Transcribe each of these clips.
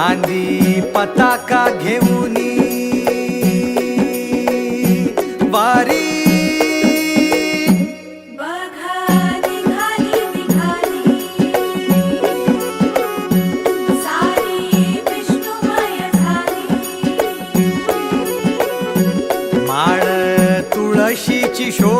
खांदी पताका घेऊनी. वारी. माळ तुळशीची शोभे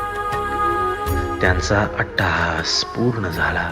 त्यांचा अट्टहास पूर्ण झाला.